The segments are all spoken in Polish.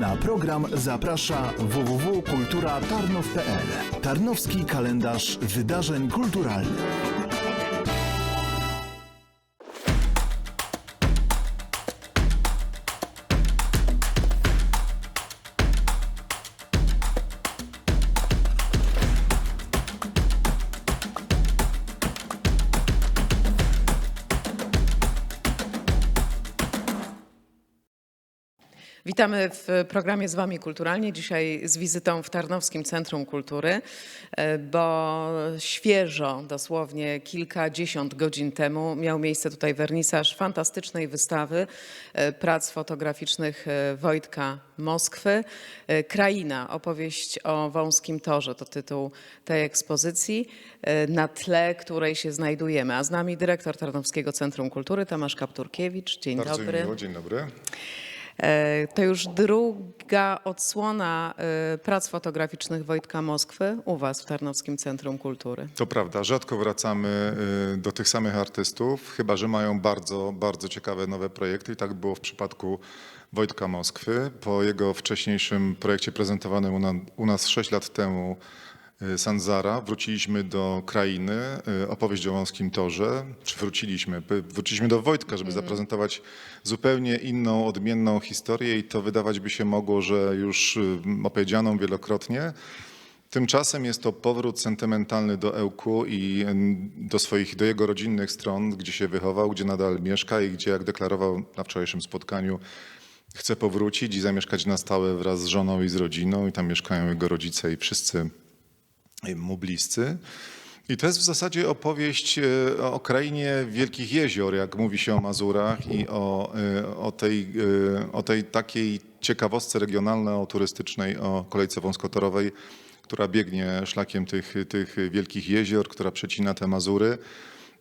Na program zaprasza www.kulturatarnów.pl Tarnowski kalendarz wydarzeń kulturalnych. Witamy w programie z Wami Kulturalnie. Dzisiaj z wizytą w Tarnowskim Centrum Kultury, e, bo świeżo, dosłownie kilkadziesiąt godzin temu, miał miejsce tutaj wernisaż fantastycznej wystawy e, prac fotograficznych e, Wojtka Moskwy. Kraina, opowieść o wąskim torze to tytuł tej ekspozycji, na tle której się znajdujemy. A z nami dyrektor Tarnowskiego Centrum Kultury Tomasz Kapturkiewicz. Dzień Bardzo dobry. miło, dzień dobry. E, To już druga odsłona e, prac fotograficznych Wojtka Moskwy u Was w Tarnowskim Centrum Kultury. To prawda, rzadko wracamy y, do tych samych artystów, chyba że mają bardzo, bardzo ciekawe nowe projekty i tak było w przypadku Wojtka Moskwy. Po jego wcześniejszym projekcie prezentowanym u, na, u nas 6 lat temu Sanzara wróciliśmy do krainy, y, opowieść o wąskim torze, czy wróciliśmy, wróciliśmy do Wojtka, żeby zaprezentować zupełnie inną, odmienną historię i to wydawać by się mogło, że już y, opowiedzianą wielokrotnie. Tymczasem jest to powrót sentymentalny do Ełku i mm, do swoich, do jego rodzinnych stron, gdzie się wychował, gdzie nadal mieszka i gdzie, jak deklarował na wczorajszym spotkaniu, chce powrócić i zamieszkać na stałe wraz z żoną i z rodziną i tam mieszkają jego rodzice i wszyscy y, mu bliscy. I to jest w zasadzie opowieść e, o krainie wielkich jezior, jak mówi się o Mazurach i o, e, o, tej, o tej takiej ciekawostce regionalno-turystycznej, o kolejce wąskotorowej, która biegnie szlakiem tych, tych wielkich jezior, która przecina te Mazury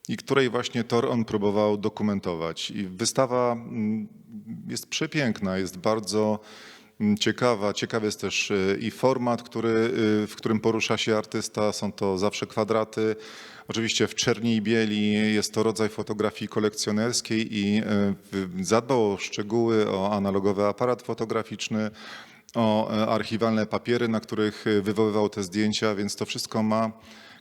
i której właśnie tor on próbował dokumentować. I wystawa mm, jest przepiękna, jest bardzo ciekawa. Ciekawy jest też y, i format, który, y, w którym porusza się artysta. Są to zawsze kwadraty. Oczywiście w czerni i bieli jest to rodzaj fotografii kolekcjonerskiej i y, zadbał o szczegóły, o analogowy aparat fotograficzny, o e, archiwalne papiery, na których wywoływał te zdjęcia, więc to wszystko ma.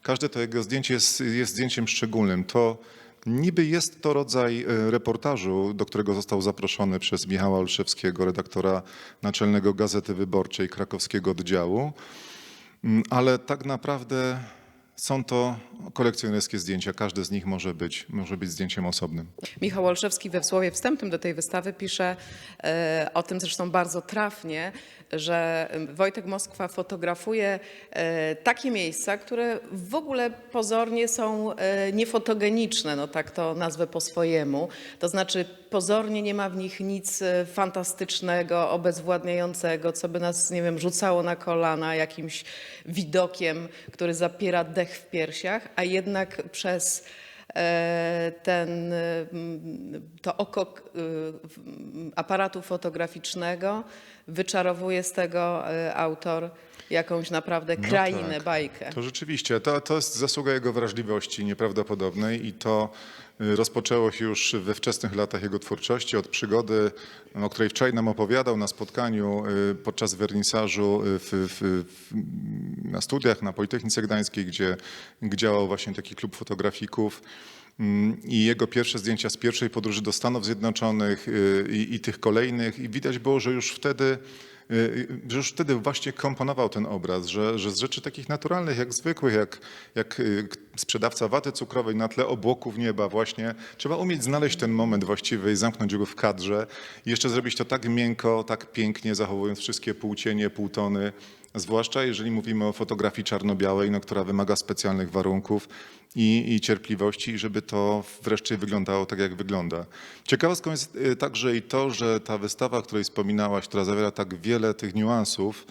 Każde to jego zdjęcie jest, jest zdjęciem szczególnym. To niby jest to rodzaj e, reportażu, do którego został zaproszony przez Michała Olszewskiego, redaktora naczelnego Gazety Wyborczej krakowskiego oddziału, Mm, ale tak naprawdę są to kolekcjonerskie zdjęcia. Każde z nich może być, może być zdjęciem osobnym. Michał Olszewski we słowie wstępnym do tej wystawy pisze e, o tym zresztą bardzo trafnie, że Wojtek Moskwa fotografuje e, takie miejsca, które w ogóle pozornie są e, niefotogeniczne, no tak to nazwę po swojemu. To znaczy pozornie nie ma w nich nic e, fantastycznego, obezwładniającego, co by nas, nie wiem, rzucało na kolana jakimś widokiem, który zapiera dech w piersiach, a jednak przez ten, e, m, to oko aparatu fotograficznego wyczarowuje z tego e, autor jakąś naprawdę No krainę, tak. bajkę. To rzeczywiście, to, to jest zasługa jego wrażliwości nieprawdopodobnej i to y, rozpoczęło się już we wczesnych latach jego twórczości, od przygody, o której wczoraj nam opowiadał na spotkaniu y, podczas wernisażu y, w, w, na studiach na Politechnice Gdańskiej, gdzie, działał właśnie taki klub fotografików. Mm, I jego pierwsze zdjęcia z pierwszej podróży do Stanów Zjednoczonych i, i tych kolejnych, i widać było, że już wtedy już wtedy właśnie komponował ten obraz, że, że z rzeczy takich naturalnych, jak zwykłych, jak, jak y, sprzedawca waty cukrowej na tle obłoków nieba właśnie, trzeba umieć znaleźć ten moment właściwy i zamknąć go w kadrze. I jeszcze zrobić to tak miękko, tak pięknie, zachowując wszystkie półcienie, półtony, zwłaszcza jeżeli mówimy o fotografii czarno-białej, no, która wymaga specjalnych warunków i, i cierpliwości, żeby to wreszcie wyglądało tak, jak wygląda. Ciekawostką jest y, także i to, że ta wystawa, o której wspominałaś, która zawiera tak wiele tych niuansów,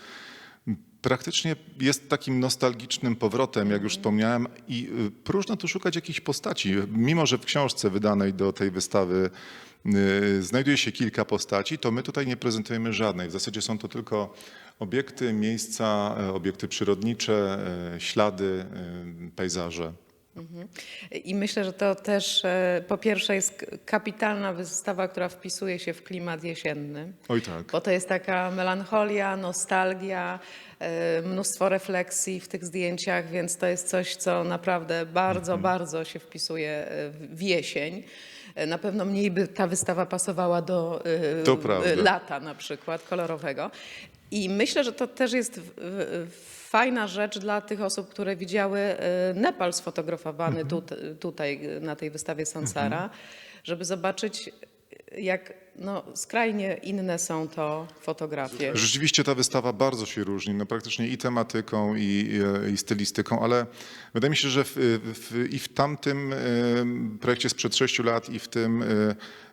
praktycznie jest takim nostalgicznym powrotem, jak już wspomniałem, i y, próżno tu szukać jakichś postaci. Mimo, że w książce wydanej do tej wystawy y, znajduje się kilka postaci, to my tutaj nie prezentujemy żadnej. W zasadzie są to tylko obiekty, miejsca, e, obiekty przyrodnicze, e, ślady, e, pejzaże. I myślę, że to też po pierwsze jest kapitalna wystawa, która wpisuje się w klimat jesienny. Oj tak. Bo to jest taka melancholia, nostalgia, mnóstwo refleksji w tych zdjęciach, więc to jest coś, co naprawdę bardzo, Mhm. bardzo się wpisuje w- jesień. Na pewno mniej by ta wystawa pasowała do lata na przykład kolorowego. I myślę, że to też jest fajna rzecz dla tych osób, które widziały e, Nepal sfotografowany Mhm. tut, tutaj na tej wystawie Sansara, żeby zobaczyć jak no, skrajnie inne są to fotografie. Rzeczywiście ta wystawa bardzo się różni, no praktycznie i tematyką, i, i, i stylistyką, ale wydaje mi się, że w, w, i w tamtym e, projekcie sprzed sześciu lat, i w tym e,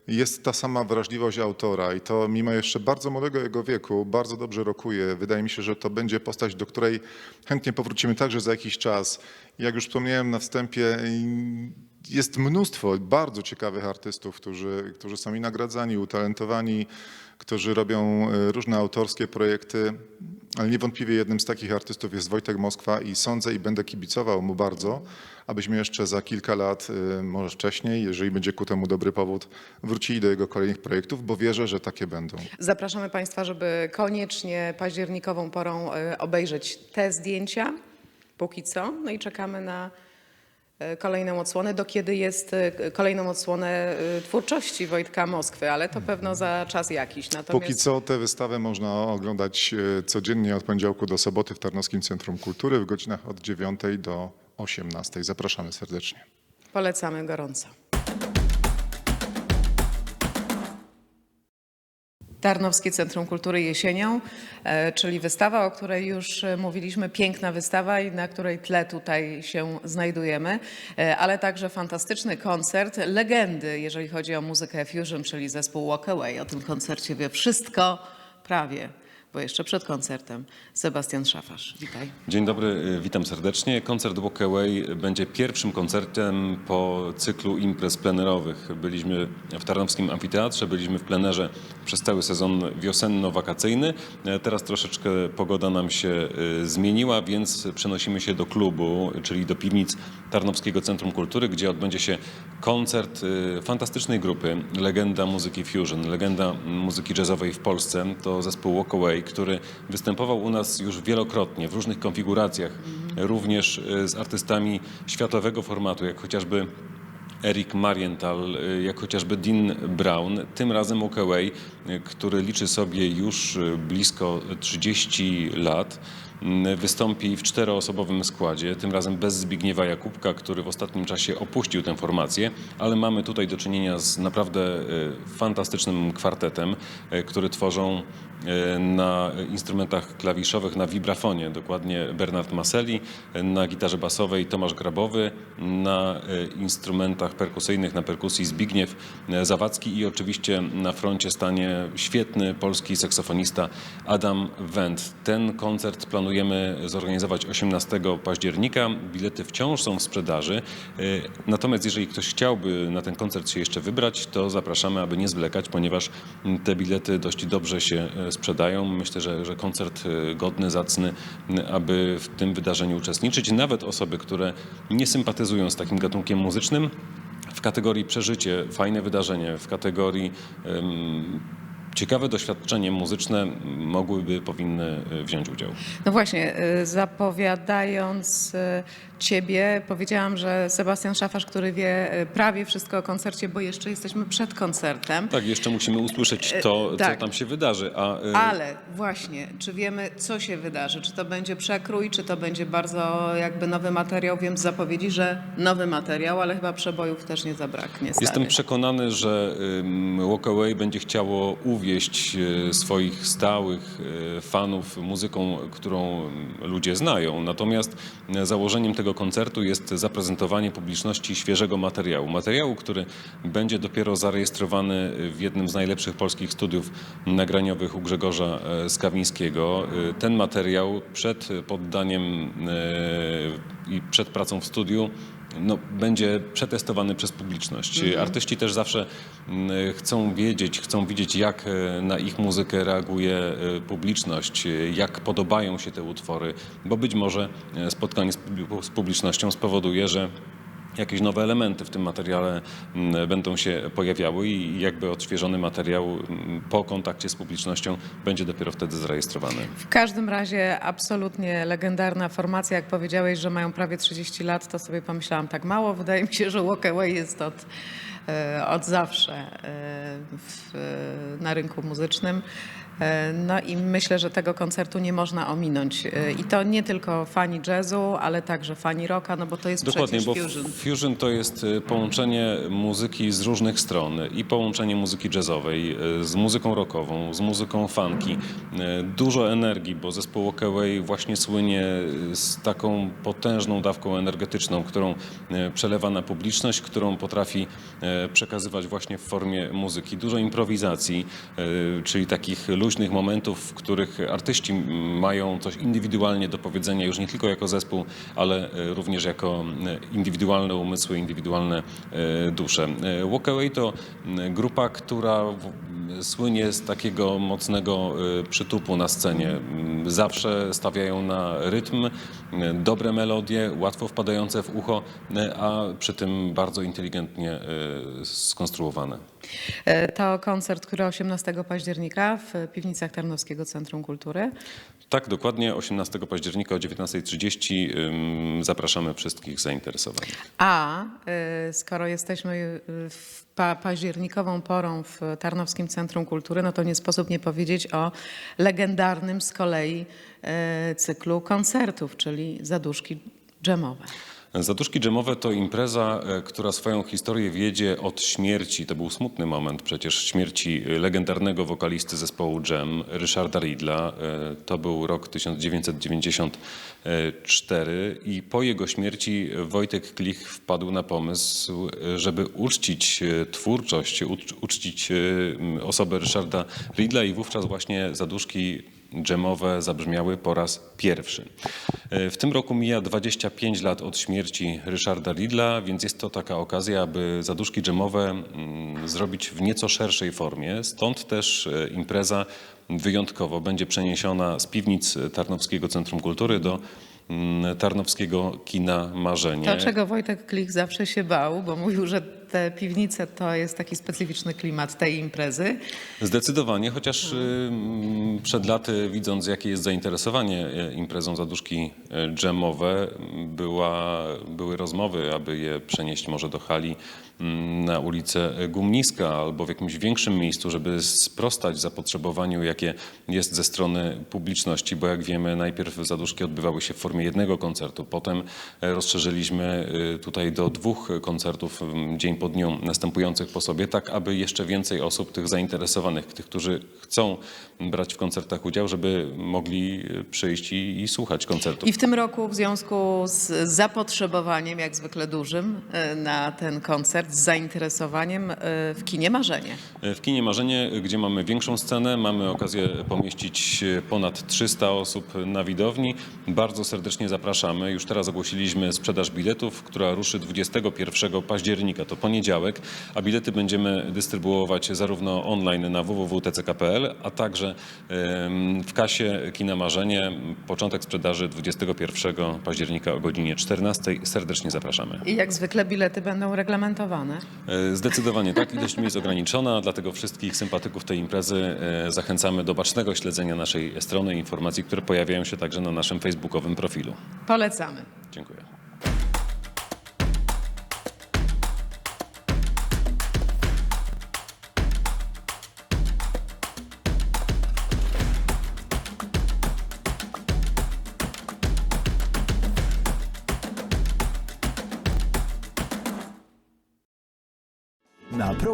jest ta sama wrażliwość autora i to mimo jeszcze bardzo młodego jego wieku bardzo dobrze rokuje. Wydaje mi się, że to będzie postać, do której chętnie powrócimy także za jakiś czas. Jak już wspomniałem na wstępie, jest mnóstwo bardzo ciekawych artystów, którzy, którzy są i nagradzani, utalentowani, którzy robią e, różne autorskie projekty, ale niewątpliwie jednym z takich artystów jest Wojtek Moskwa i sądzę i będę kibicował mu bardzo, abyśmy jeszcze za kilka lat, e, może wcześniej, jeżeli będzie ku temu dobry powód, wrócili do jego kolejnych projektów, bo wierzę, że takie będą. Zapraszamy Państwa, żeby koniecznie październikową porą e, obejrzeć te zdjęcia, póki co. No i czekamy na kolejną odsłonę, do kiedy jest e, kolejną odsłonę e, twórczości Wojtka Moskwy, ale to pewno za czas jakiś. Natomiast Póki co tę wystawę można oglądać e, codziennie od poniedziałku do soboty w Tarnowskim Centrum Kultury w godzinach od 9 do 18. Zapraszamy serdecznie. polecamy gorąco. Tarnowskie Centrum Kultury jesienią, e, czyli wystawa, o której już e, mówiliśmy, piękna wystawa i na której tle tutaj się znajdujemy, e, ale także fantastyczny koncert legendy, jeżeli chodzi o muzykę fusion, czyli zespół Walk Away. O tym koncercie wie wszystko prawie, bo jeszcze przed koncertem Sebastian Szafarz. Witaj. Dzień dobry, y, witam serdecznie. Koncert Walk Away będzie pierwszym koncertem po cyklu imprez plenerowych. Byliśmy w Tarnowskim Amfiteatrze, byliśmy w plenerze przez cały sezon wiosenno-wakacyjny. E, Teraz troszeczkę pogoda nam się y, zmieniła, więc przenosimy się do klubu, czyli do piwnic Tarnowskiego Centrum Kultury, gdzie odbędzie się koncert y, fantastycznej grupy, legenda muzyki fusion, legenda muzyki jazzowej w Polsce. To zespół Walk Away, który występował u nas już wielokrotnie w różnych konfiguracjach, również y, z artystami światowego formatu, jak chociażby Eric Marienthal, y, jak chociażby Dean Brown. Tym razem Walkaway, y, który liczy sobie już blisko 30 lat, wystąpi w czteroosobowym składzie, tym razem bez Zbigniewa Jakubka, który w ostatnim czasie opuścił tę formację, ale mamy tutaj do czynienia z naprawdę y, fantastycznym kwartetem, y, który tworzą y, na instrumentach klawiszowych, na vibrafonie, dokładnie Bernard Maseli, y, na gitarze basowej Tomasz Grabowy, na instrumentach perkusyjnych, na perkusji Zbigniew Zawadzki i oczywiście na froncie stanie świetny polski saksofonista Adam Wendt. Ten koncert planujemy zorganizować 18 października. Bilety wciąż są w sprzedaży. Y, Natomiast jeżeli ktoś chciałby na ten koncert się jeszcze wybrać, to zapraszamy, aby nie zwlekać, ponieważ te bilety dość dobrze się e, sprzedają. Myślę, że, że koncert e, godny, zacny, aby w tym wydarzeniu uczestniczyć. Nawet osoby, które nie sympatyzują z takim gatunkiem muzycznym, w kategorii przeżycie, fajne wydarzenie, w kategorii em, ciekawe doświadczenie muzyczne mogłyby, powinny e, wziąć udział. No właśnie, y, zapowiadając y, Ciebie, powiedziałam, że Sebastian Szafarz, który wie y, prawie wszystko o koncercie, bo jeszcze jesteśmy przed koncertem. Tak, jeszcze musimy usłyszeć to, tak. co tam się wydarzy. A, e, Ale właśnie, czy wiemy, co się wydarzy? Czy to będzie przekrój, czy to będzie bardzo jakby nowy materiał? Wiem z zapowiedzi, że nowy materiał, ale chyba przebojów też nie zabraknie. Jestem starych. przekonany, że Walkaway będzie chciało uwieść swoich stałych fanów muzyką, którą ludzie znają. Natomiast założeniem tego koncertu jest zaprezentowanie publiczności świeżego materiału. Materiału, który będzie dopiero zarejestrowany w jednym z najlepszych polskich studiów nagraniowych u Grzegorza e, Skawińskiego. Y, Ten materiał przed poddaniem y, i przed pracą w studiu no, będzie przetestowany przez publiczność. Artyści też zawsze mm, chcą wiedzieć, chcą widzieć, jak e, na ich muzykę reaguje e, publiczność, e, jak podobają się te utwory, bo być może spotkanie z publicznością spowoduje, że jakieś nowe elementy w tym materiale mm, będą się pojawiały i jakby odświeżony materiał mm, po kontakcie z publicznością będzie dopiero wtedy zarejestrowany. W każdym razie absolutnie legendarna formacja. Jak powiedziałeś, że mają prawie 30 lat, to sobie pomyślałam tak mało. Wydaje mi się, że Walk Away jest od, e, od zawsze e, w, na rynku muzycznym. E, No i myślę, że tego koncertu nie można ominąć. E, I to nie tylko fani jazzu, ale także fani rocka, no bo to jest Dokładnie, przecież bo fusion. fusion to jest y, połączenie muzyki z różnych stron i połączenie muzyki jazzowej z muzyką rockową, z muzyką funky. Dużo energii, bo zespół Walkaway właśnie słynie z taką potężną dawką energetyczną, którą przelewa na publiczność, którą potrafi przekazywać właśnie w formie muzyki. Dużo improwizacji, czyli takich luźnych momentów, w których artyści mają coś indywidualnie do powiedzenia, już nie tylko jako zespół, ale e, również jako e, indywidualne umysły, indywidualne e, dusze. Walkaway to grupa, która słynie z takiego mocnego e, przytupu na scenie. Zawsze stawiają na rytm, e, dobre melodie, łatwo wpadające w ucho, e, a przy tym bardzo inteligentnie skonstruowane. E, To koncert, który 18 października w piwnicach Tarnowskiego Centrum Kultury. Tak, dokładnie 18 października o 19.30 ym, zapraszamy wszystkich zainteresowanych. A y, skoro jesteśmy y, w pa październikową porą w Tarnowskim Centrum Kultury, no to nie sposób nie powiedzieć o legendarnym z kolei y, cyklu koncertów, czyli zaduszki dżemowe. Zaduszki dżemowe to impreza, e, która swoją historię wiedzie od śmierci. To był smutny moment przecież śmierci legendarnego wokalisty zespołu Jam, Ryszarda Ridla. E, To był rok 1994 i po jego śmierci Wojtek Klich wpadł na pomysł, żeby uczcić e, twórczość, ucz- uczcić osobę Ryszarda Ridla i wówczas właśnie zaduszki dżemowe zabrzmiały po raz pierwszy. E, W tym roku mija 25 lat od śmierci Ryszarda Ridla, więc jest to taka okazja, aby zaduszki dżemowe mm, zrobić w nieco szerszej formie. Stąd też e, impreza wyjątkowo będzie przeniesiona z piwnic Tarnowskiego Centrum Kultury do mm, Tarnowskiego Kina Marzenie. To, czego Wojtek Klich zawsze się bał, bo mówił, że te piwnice to jest taki specyficzny klimat tej imprezy. Zdecydowanie, chociaż y, mm, przed laty, widząc jakie jest zainteresowanie y, imprezą zaduszki y, dżemowe, była, były rozmowy, aby je przenieść może do hali na ulicę Gumniska albo w jakimś większym miejscu, żeby sprostać zapotrzebowaniu, jakie jest ze strony publiczności, bo jak wiemy, najpierw zaduszki odbywały się w formie jednego koncertu, potem rozszerzyliśmy y, tutaj do dwóch koncertów m, dzień po dniu następujących po sobie, tak aby jeszcze więcej osób, tych zainteresowanych, tych, którzy chcą brać w koncertach udział, żeby mogli przyjść i, i słuchać koncertów. I w tym roku w związku z zapotrzebowaniem, jak zwykle dużym, e, na ten koncert, z zainteresowaniem e, w kinie Marzenie. W kinie Marzenie, gdzie mamy większą scenę, mamy okazję pomieścić ponad 300 osób na widowni. Bardzo serdecznie zapraszamy. Już teraz ogłosiliśmy sprzedaż biletów, która ruszy 21 października, to poniedziałek, a bilety będziemy dystrybuować zarówno online na www.tck.pl, a także w kasie Kina Marzenie. Początek sprzedaży 21 października o godzinie 14. Serdecznie zapraszamy. I jak zwykle bilety będą reglamentowane. E, Zdecydowanie tak, ilość miejsc ograniczona, dlatego wszystkich sympatyków tej imprezy e, zachęcamy do bacznego śledzenia naszej strony i informacji, które pojawiają się także na naszym facebookowym profilu. Polecamy. Dziękuję.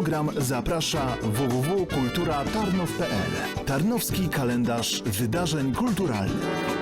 Program zaprasza www.kulturatarnow.pl Tarnowski kalendarz wydarzeń kulturalnych.